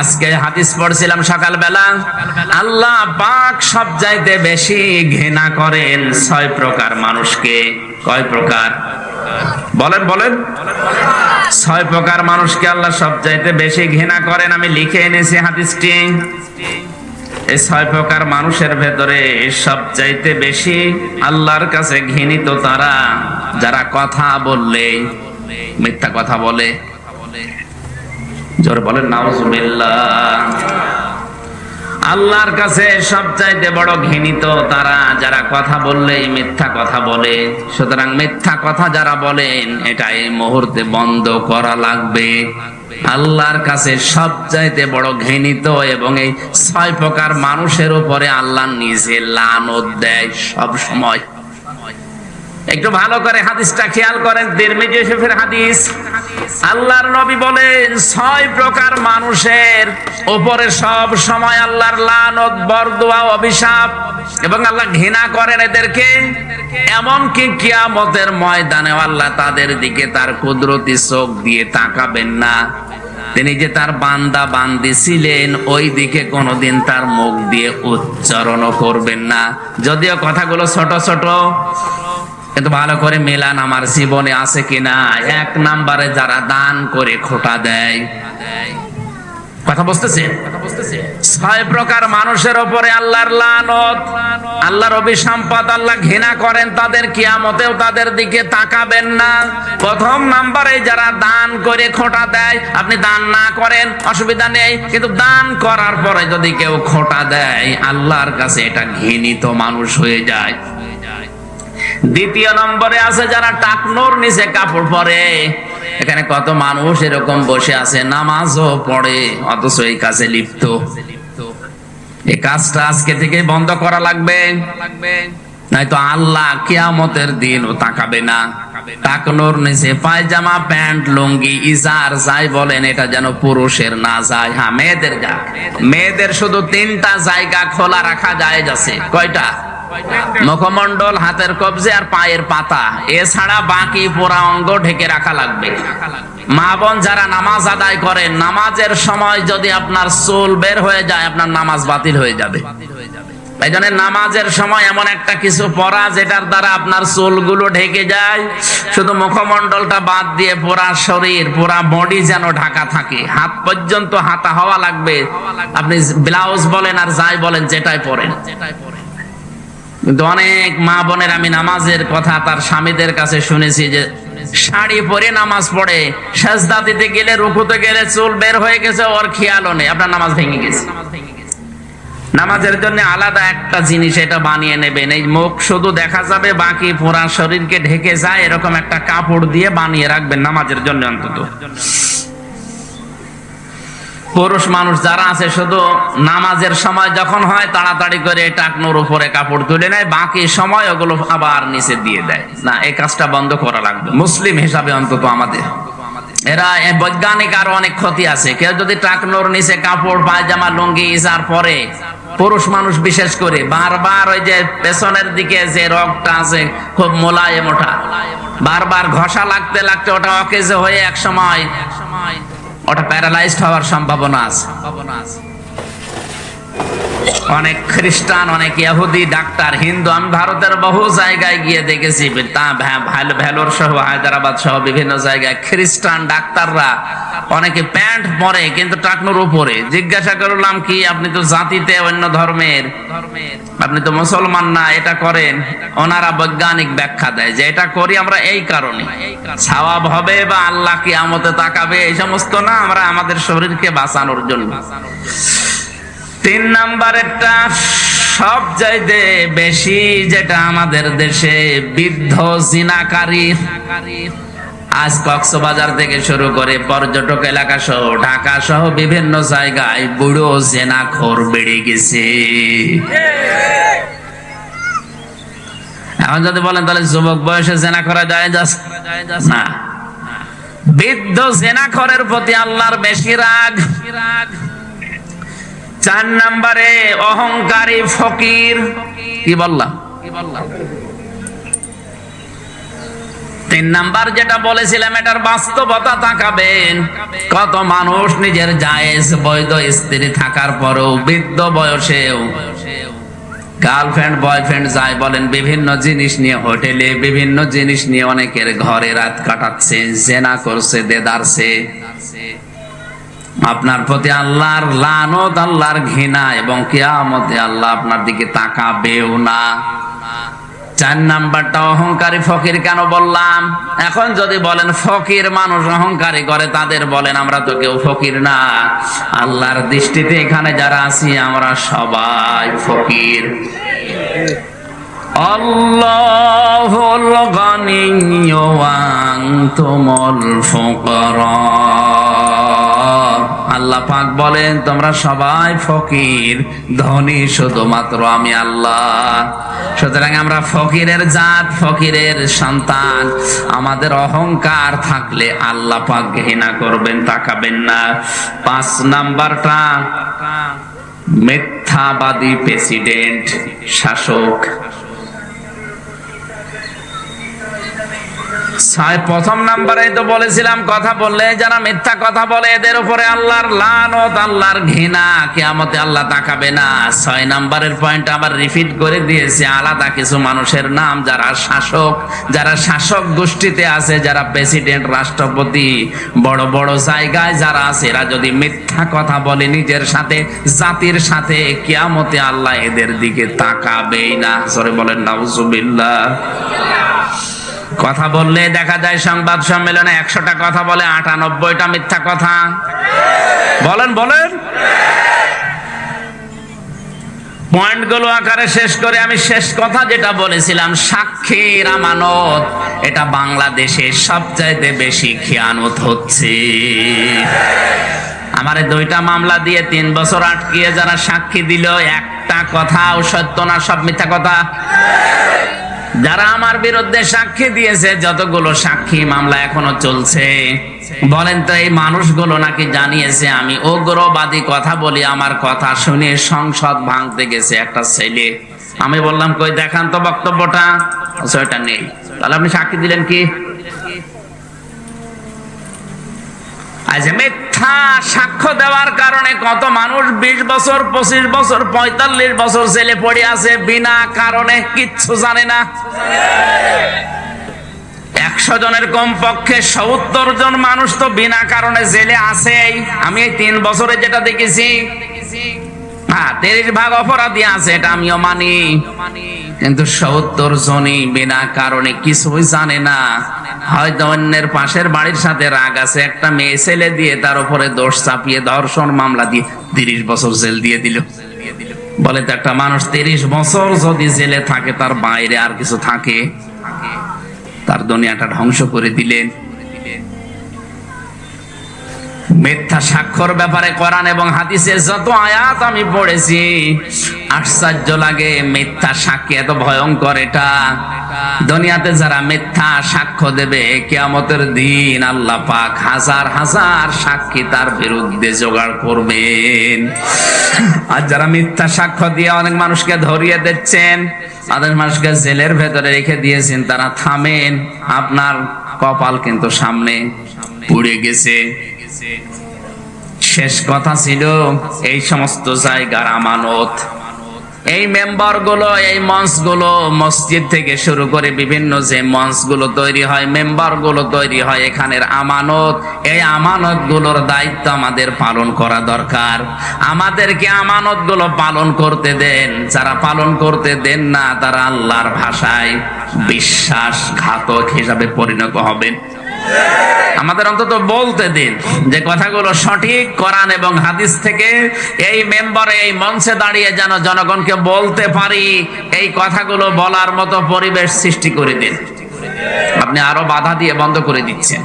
আজকে হাদিস পড়ছিলাম সকালবেলা। আল্লাহ পাক সব চাইতে বেশি ঘৃণা করেন ছয় প্রকার মানুষকে। কয় প্রকার? বলেন বলেন। ছয় প্রকার মানুষকে আল্লাহ সব চাইতে বেশি ঘৃণা করেন, আমি লিখে এনেছি হাদিসটি। এই ছয় প্রকার মানুষের ভেতরে সব চাইতে বেশি আল্লাহর কাছে ঘৃণিত তারা, যারা কথা বললে, মিথ্যা কথা বলে। আল্লাহর কাছে সবচাইতে বড় ঘৃণিত তারা যারা কথা বললেই মিথ্যা কথা বলে। সুতরাং মিথ্যা কথা যারা বলেন, এটা এই মুহূর্তে বন্ধ করা লাগবে। আল্লাহর কাছে সবচাইতে বড় ঘৃণিত এবং এই ছয় প্রকার মানুষের উপরে আল্লাহ নিজে লানত দেয় সব সময় একটু ভালো করে হাদিসটা খেয়াল করেন তিরমিজি শরীফের হাদিস। আল্লাহর নবী বলেন ছয় প্রকার মানুষের উপরে সব সময় আল্লাহর লানত, বরদোয়া, অভিশাপ এবং আল্লাহ ঘৃণা করেন এদেরকে। এমনকি কিয়ামতের ময়দানে আল্লাহ তাদের দিকে তার কুদরতি চোখ দিয়ে তাকাবেন না। তিনি যে তার বান্দা বান্দি ছিলেন, ওই দিকে কোনোদিন তার মুখ দিয়ে উচ্চারণও করবেন না। যদিও কথাগুলো ছোট ছোট কিন্তু ভালো করে মেলান আমার জীবনে আছে কিনা? এক নাম্বারে যারা দান করে খোটা দেয়। কথা বুঝতেছে ছয় প্রকার মানুষের উপরে আল্লাহর লানত, আল্লাহর আল্লাহ ঘৃণা করেন, তাদের কিয়ামতেও তাদের দিকে তাকাবেন না। প্রথম নাম্বারে যারা দান করে খোটা দেয়, আপনি দান না করেন, অসুবিধা নেই, কিন্তু দান করার পরে যদি কেউ খোটা দেয়, আল্লাহর কাছে এটা ঘৃণিত মানুষ হয়ে যায়। দ্বিতীয় নম্বরে আছে যারা টাকনোর নিচে কাপড় পরে। এখানে কত মানুষ এরকম বসে আছে, নামাজও পড়ে, অথচ এই কাজে লিপ্ত। এই কাজটা আজকে থেকে বন্ধ করা লাগবে। আল্লাহ কিয়ামতের দিন ও তাকাবে না। টাকনোর নিচে পায়জামা, প্যান্ট, লুঙ্গি, ইজার যাই বলেন, এটা যেন পুরুষের না যায়। হ্যাঁ মেয়েদের যা। মেয়েদের শুধু তিনটা জায়গা খোলা রাখা যায় যাচ্ছে। কয়টা? মুখমন্ডল হাতের কবজে আর পায়ের পাতা। এছাড়া বাকি পুরা অঙ্গ ঢেকে রাখা লাগবে। মা বোন যারা নামাজ আদায় করে নামাজের সময় যদি আপনার চুল বের হয়ে যায়, আপনার নামাজ বাতিল হয়ে যাবে। নামাজের সময় এমন একটা কিছু পরা যেটার দ্বারা আপনার চুলগুলো ঢেকে যায়। শুধু মুখমন্ডলটা বাদ দিয়ে পুরা শরীর পুরা বডি যেন ঢাকা থাকে। হাত পর্যন্ত হাতা হওয়া লাগবে। আপনি ব্লাউজ বলেন আর যাই বলেন যেটাই পরেন যেটাই পরেন। কিন্তু অনেক মা বোনের আমি নামাজের কথা তার স্বামীদের কাছে শুনেছি যে শাড়ি পরে নামাজ পড়ে, সেজদা দিতে গেলে, রুকুতে গেলে চুল বের হয়ে গেছে, ওর খেয়ালও নেই। আপনার নামাজ ভেঙে গেছে। নামাজের জন্য আলাদা একটা জিনিস এটা বানিয়ে নেবেন। এই মুখ শুধু দেখা যাবে, বাকি পুরা শরীরকে ঢেকে যায়, এরকম একটা কাপড় দিয়ে বানিয়ে রাখবেন নামাজের জন্য অন্তত। পুরুষ মানুষ যারা আছে, শুধু নামাজের সময় যখন হয়, তাড়াতাড়ি করে টাকনোর উপরে কাপড় তুলে নেয়, বাকি সময় ওগুলো আবার নিচে দিয়ে দেয়। না, এই কাজটা বন্ধ করা লাগবে। মুসলিম হিসাবে অন্তত আমাদের। এরা বৈজ্ঞানিক আরও অনেক ক্ষতি আছে। কেউ যদি টাকনোর নিচে কাপড়, পায়জামা, লুঙ্গি ইজার পরে, পুরুষ মানুষ বিশেষ করে, বারবার ওই যে পেছনের দিকে যে রগটা আছে, খুব মোলায়েম ওঠা। বারবার ঘষা লাগতে লাগতে ওটা অকেজে হয়ে এক সময় ওটা প্যারালাইজড হওয়ার সম্ভাবনা আছে। অনেক খ্রিস্টান, অনেক ইহুদি, ডাক্তার, হিন্দু, আমি ভারতের বহু জায়গায় গিয়ে দেখেছি। তা ভ্যা- ভ্যাল- ভ্যালোর সহ, হায়দ্রাবাদ সহ বিভিন্ন জায়গায় খ্রিস্টান ডাক্তাররা অনেকে প্যান্ট পরে কিন্তু টাকনুর উপরে। জিজ্ঞাসা করলাম, কি আপনি তো জাতিতে অন্য ধর্মের? আপনি তো মুসলমান না, এটা করেন। ওনারা বৈজ্ঞানিক ব্যাখ্যা দেয় যে এটা করি আমরা এই কারণে। সওয়াব হবে বা আল্লাহ কি আমতে তাকাবে, এই সমস্ত না, আমরা আমাদের শরীরকে বাঁচানোর জন্য। তিন নাম্বারেরটা সব চাইতে বেশি যেটা আমাদের দেশে বৃদ্ধ জিনাকারী আজ কক্সবাজার থেকে শুরু করে পর্যটক এলাকা সহ ঢাকা সহ বিভিন্ন জায়গায় বুড়ো জেনাখোর বেড়ে গেছে। এখন যদি বলেন, তাহলে যুবক বয়সে জেনা করা যায় না। বৃদ্ধ জেনাখরের প্রতি আল্লাহর বেশি রাগ। চার নাম্বারে অহংকারী ফকির। কি বললাম তিন নাম্বার যেটা বলেছিলাম, এটার বাস্তবতা তাকাবেন। কত মানুষ নিজের জায়েজ বৈধ স্ত্রী থাকার পরেও বৃদ্ধ বয়সেও গার্লফ্রেন্ড, বয়ফ্রেন্ড যাই বলেন, বিভিন্ন জিনিস নিয়ে হোটেলে, বিভিন্ন জিনিস নিয়ে অনেকের ঘরে রাত কাটাচ্ছে, জেনা করছে, দেদারছে। আপনার প্রতি আল্লাহর লানত, আল্লাহর ঘৃণা এবং কিয়ামতে আল্লাহ আপনার দিকে তাকাবেও না। চার নাম্বারটা, অহংকারী ফকির কেন বললাম? এখন যদি বলেন ফকির মানুষ অহংকারী করে, তাদের বলেন আমরা তো কেউ ফকির না। আল্লাহর দৃষ্টিতে এখানে যারা আছি, আমরা সবাই ফকির। আল্লাহুল গানিয়্যু ওয়া আনতুমুল ফুকারা। আল্লাহ পাক বলেন, তোমরা সবাই ফকির, ধনী শুধুমাত্র আমি আল্লাহ। সুতরাং আমরা ফকিরের জাত, ফকিরের সন্তান। আমাদের অহংকার থাকলে আল্লাহ পাক ঘৃণা করবেন, তাকাবেন না। পাঁচ নাম্বারটা, মিথ্যাবাদী প্রেসিডেন্ট, শাসক। প্রথম নাম্বারে তো বলেছিলাম কথা বললে যারা মিথ্যা কথা বলে, এদের উপরে আল্লাহর লানত, আল্লাহর ঘৃণা, কেয়ামতে আল্লাহ তাকাবে না। ছয় নাম্বারের পয়েন্ট আবার রিপিট করে দিয়েছে, আলাদা কিছু মানুষের নাম, যারা শাসক যারা শাসক গোষ্ঠীতে আছে, যারা প্রেসিডেন্ট রাষ্ট্রপতি, বড় বড় জায়গায় যারা আছে, এরা যদি মিথ্যা কথা বলে নিজের সাথে, জাতির সাথে, কেয়ামতে আল্লাহ এদের দিকে তাকাবেই না। সরে বলেন, নাউজুবিল্লাহ। কথা বললে দেখা যায় সংবাদ সম্মেলনে একশোটা কথা বলে, আটানব্বইটা মিথ্যা কথা। বলেন বলেন। পয়েন্টগুলো আকারে শেষ করে আমি শেষ কথা যেটা বলেছিলাম, সাক্ষীর আমানত। এটা বাংলাদেশে সবচাইতে বেশি খেয়ানত হচ্ছে। আমার দুইটা মামলা দিয়ে তিন বছর আটকিয়ে যারা সাক্ষী দিল, একটা কথাও সত্য না, সব মিথ্যা কথা। যারা আমার বিরুদ্ধে সাক্ষী দিয়েছে, যতগুলো সাক্ষী মামলা এখনও চলছে। বলেন তো, এই মানুষগুলো নাকি জানিয়েছে, আমি উগ্রবাদী কথা বলি, আমার কথা শুনে সংসদ ভাঙতে গেছে একটা ছেলে। আমি বললাম, কই দেখান তো বক্তব্যটা। সেটা নেই। তাহলে আপনি সাক্ষী দিলেন কি? সাক্ষ্য দেওয়ার কারণে কত মানুষ বিশ বছর, পঁচিশ বছর, পঁয়তাল্লিশ বছর জেলে পড়ে আছে বিনা কারণে কিচ্ছু জানে না। একশো জনের কম পক্ষে সত্তর জন মানুষ তো বিনা কারণে জেলে আছেই। আমি এই তিন বছরে যেটা দেখেছি হ্যাঁ তিরিশ ভাগ অপরাধী আছে, এটা আমিও মানি। কিন্তু সত্তর জনই বিনা কারণে কিছুই জানে না। হয়তো অন্যের পাশের বাড়ির সাথে রাগ আছে। একটা মেয়ে ছেলে দিয়ে তার উপরে দোষ চাপিয়ে ধর্ষণ মামলা দিয়ে তিরিশ বছর জেল দিয়ে দিল। বলে তো একটা মানুষ তিরিশ বছর যদি জেলে থাকে, তার বাইরে আর কিছু থাকে? তার দুনিয়াটা ধ্বংস করে দিলেন। মিথ্যা স্বাক্ষর ব্যাপারে কোরআন এবং হাদিসের যত আয়াত আমি পড়েছি, আশ্চর্য লাগে, মিথ্যা সাক্ষী এত ভয়ঙ্কর এটা। দুনিয়াতে যারা মিথ্যা সাক্ষ্য দেবে, কেয়ামতের দিন আল্লাহ পাক হাজার হাজার সাক্ষী তার বিরুদ্ধে জোগাড় করবেন। আর যারা মিথ্যা সাক্ষ্য দিয়ে অনেক মানুষকে ধরিয়ে দিচ্ছেন, তাদের মানুষকে জেলের ভেতরে রেখে দিয়েছেন, তারা থামেন। আপনার কপাল কিন্তু সামনে পুড়ে গেছে। শেষ কথা ছিল এই সমস্ত জায়গার আমানত। এই মেম্বারগুলো এই মঞ্চগুলো মসজিদ থেকে শুরু করে বিভিন্ন যে মঞ্চগুলো তৈরি হয় মেম্বারগুলো তৈরি হয়, এখানের আমানত, এই আমানতগুলোর দায়িত্ব আমাদের পালন করা দরকার। আমাদেরকে আমানতগুলো পালন করতে দেন। যারা পালন করতে দেন না, তারা আল্লাহর ভাষায় বিশ্বাসঘাতক হিসাবে পরিণত হবেন। আমাদের অন্তত বলতে দিন যে কথাগুলো সঠিক কোরআন এবং হাদিস থেকে এই মেম্বারে, এই মঞ্চে দাঁড়িয়ে যেন জনগণকে বলতে পারি, এই কথাগুলো বলার মতো পরিবেশ সৃষ্টি করে দিন। আপনি আরও বাধা দিয়ে বন্ধ করে দিচ্ছেন।